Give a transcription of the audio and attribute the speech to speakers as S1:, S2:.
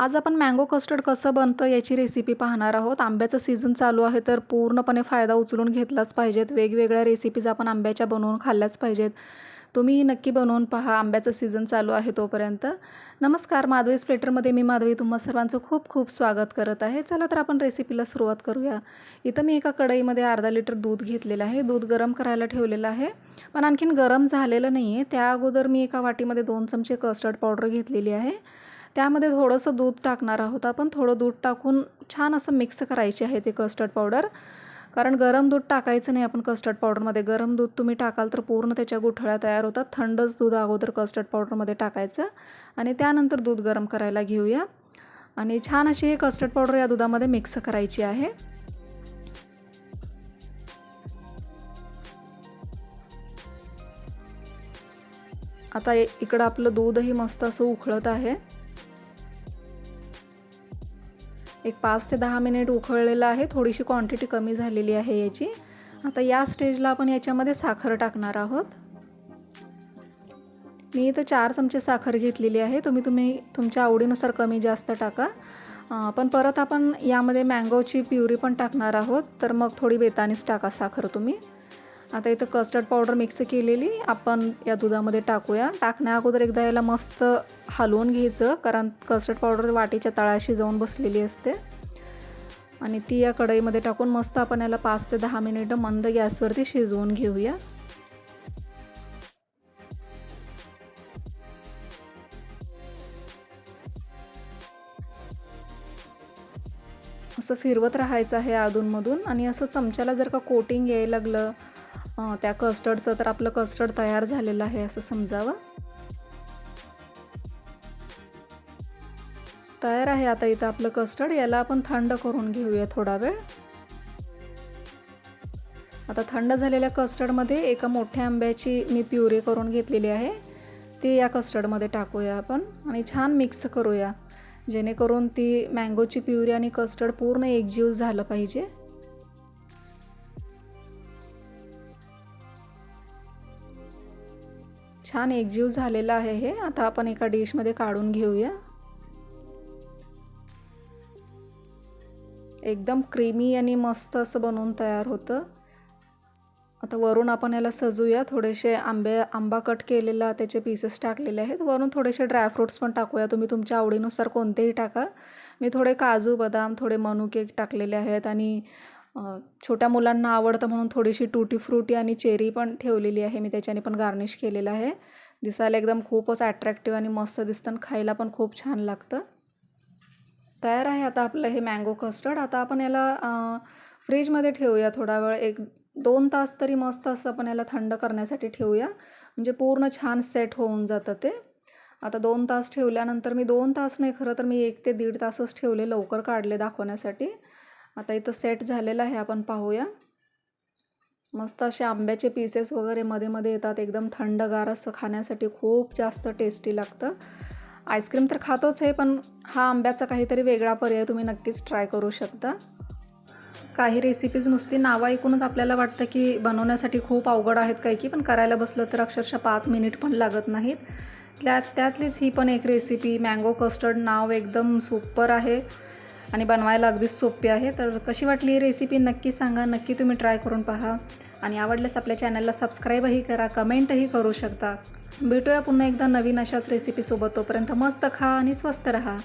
S1: आज आपण mango custard कसं बनतं याची रेसिपी पाहणार आहोत. आंब्याचं सीझन चालू आहे तर पूर्णपणे फायदा उचलून घेतलाच पाहिजेत. वेगवेगळ्या रेसिपीज आपण आंब्याच्या बनवून खाल्ल्याच पाहिजेत. तुम्ही नक्की बनवून पहा आंब्याचं सीझन चालू आहे तोपर्यंत. नमस्कार माधवी स्प्लेटरमध्ये मी माधवी. तुम्हा सर्वांचं खूप खूप स्वागत करत आहे. चला तर आपण रेसिपीला सुरुवात करूया. इथं मी एका कढईमध्ये अर्धा लिटर दूध घेतलेलं आहे. दूध गरम करायला ठेवलेलं आहे. पण आणखीन गरम झालेलं नाही आहे त्या अगोदर मी एका वाटीमध्ये दोन चमचे कस्टर्ड पावडर घेतलेली आहे. त्यामध्ये थोडंसं दूध टाकणार आहोत आपण. थोडं दूध टाकून छान असं मिक्स करायची आहे ते कस्टर्ड पावडर कारण गरम दूध टाकायचं नाही आपण कस्टर्ड पावडरमध्ये गरम दूध तुम्ही टाकाल तर पूर्ण त्याच्या गुठळ्या तयार होतात. थंडच दूध अगोदर कस्टर्ड पावडरमध्ये टाकायचं. आणि त्यानंतर दूध गरम करायला घेऊया. आणि छान अशी हे कस्टर्ड पावडर या दुधामध्ये मिक्स करायची आहे. आता इकडं आपलं दूधही मस्त असं उखळत आहे. एक पाच ते दहा मिनिट उखळलेलं आहे. थोडीशी क्वांटिटी कमी झालेली आहे याची. आता या स्टेजला आपण याच्यामध्ये साखर टाकणार आहोत. मी इथं चार चमचे साखर घेतलेली आहे. तुम्ही तुम्ही तुमच्या आवडीनुसार कमी जास्त टाका. पण परत आपण यामध्ये मँगोची प्युरी पण टाकणार आहोत. तर मग थोडी बेतानीच टाका साखर तुम्ही. आता इथं कस्टर्ड पावडर मिक्स केलेली. आपण या दुधामध्ये टाकूया. टाकण्या अगोदर एकदा याला मस्त हलवून घ्यायचं कारण कस्टर्ड पावडर वाटीच्या तळाशी जाऊन बसलेली असते. आणि ती या कढईमध्ये टाकून मस्त आपण याला पाच ते दहा मिनिटं मंद गॅसवरती शिजवून घेऊया. असं फिरवत राहायचं आहे अधूनमधून. आणि असं चमच्याला जर का कोटिंग यायला लागलं त्या कस्टर्डचं तर आपलं कस्टर्ड तयार झालेलं आहे असं समजावं. तयार आहे आता इथं आपलं कस्टर्ड याला आपण थंड करून घेऊया थोडा वेळ. आता थंड झालेल्या कस्टर्डमध्ये एका मोठ्या आंब्याची मी प्युरी करून घेतलेली आहे. ती या कस्टर्डमध्ये टाकूया आपण आणि छान मिक्स करूया. जेणेकरून ती मँगोची प्युरी आणि कस्टर्ड पूर्ण एकजीव झालं पाहिजे. छान एकजीव झालेला आहे हे. आता आपण एका डिशमध्ये काढून घेऊया. एकदम क्रीमी आणि मस्त असं बनवून तयार होतं. आता वरून आपण याला सजूया. थोडेसे आंबे आंबा कट केलेला त्याचे पीसेस टाकलेले आहेत. वरून थोडेसे ड्रायफ्रूट्स पण टाकूया. तुम्ही तुमच्या आवडीनुसार कोणतेही टाका. मी थोडे काजू बदाम थोडे मनुके टाकलेले आहेत आणि छोट्या मुलांना आवडतं म्हणून थोडीशी टूटी फ्रुटी आणि चेरी पण ठेवलेली आहे. मी त्याच्याने पण गार्निश केलेलं आहे. दिसायला एकदम खूपच ॲट्रॅक्टिव्ह आणि मस्त दिसतं आणि खायला पण खूप छान लागतं. तयार आहे आता आपलं हे मँगो कस्टर्ड आता आपण याला फ्रीजमध्ये ठेवूया थोडा वेळ. एक दोन तास तरी मस्त असं आपण याला थंड करण्यासाठी ठेवूया. म्हणजे पूर्ण छान सेट होऊन जातं ते. आता दोन तास ठेवल्यानंतर मी दोन तास नाही खरं तर मी एक ते दीड तासच ठेवले लवकर काढले दाखवण्यासाठी. आता इथं सेट झालेलं आहे आपण पाहूया. मस्त असे आंब्याचे पीसेस वगैरे मध्ये मध्ये येतात एकदम थंडगार असं खाण्यासाठी खूप जास्त टेस्टी लागतं. आईस्क्रीम तर खातोच आहे पण हा आंब्याचा काहीतरी वेगळा पर्याय तुम्ही नक्कीच ट्राय करू शकता. काही रेसिपीज नुसती नावं ऐकूनच आपल्याला वाटतं की बनवण्यासाठी खूप अवघड आहेत काही की पण करायला बसलं तर अक्षरशः पाच मिनिट पण लागत नाहीत. त्यात त्यातलीच ही पण एक रेसिपी मँगो कस्टर्ड नाव एकदम सुपर आहे. आणि बनवायला अगदीच सोपी आहे. तर कशी वाटली ही रेसिपी नक्की सांगा. नक्की तुम्ही ट्राय करून पहा. आणि आवडल्यास आपल्या चॅनलला सबस्क्राईबही करा. कमेंटही करू शकता. भेटूया पुन्हा एकदा नवीन अशाच रेसिपीसोबत तोपर्यंत मस्त खा आणि स्वस्त रहा.